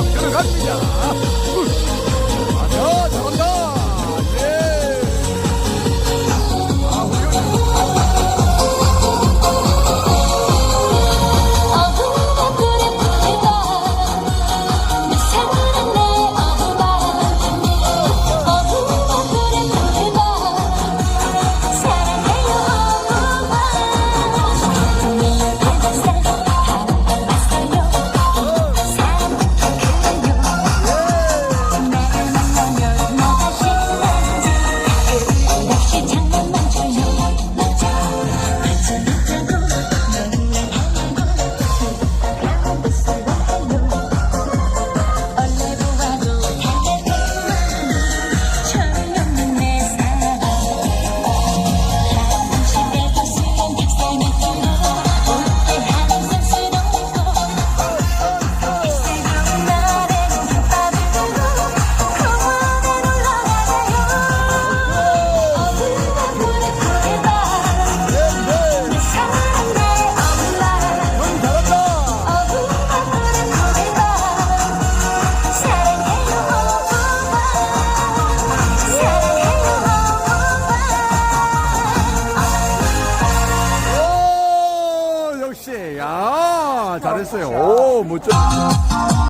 들어갑니다. 자, 잘한다. 야 잘했어요. 오 멋져.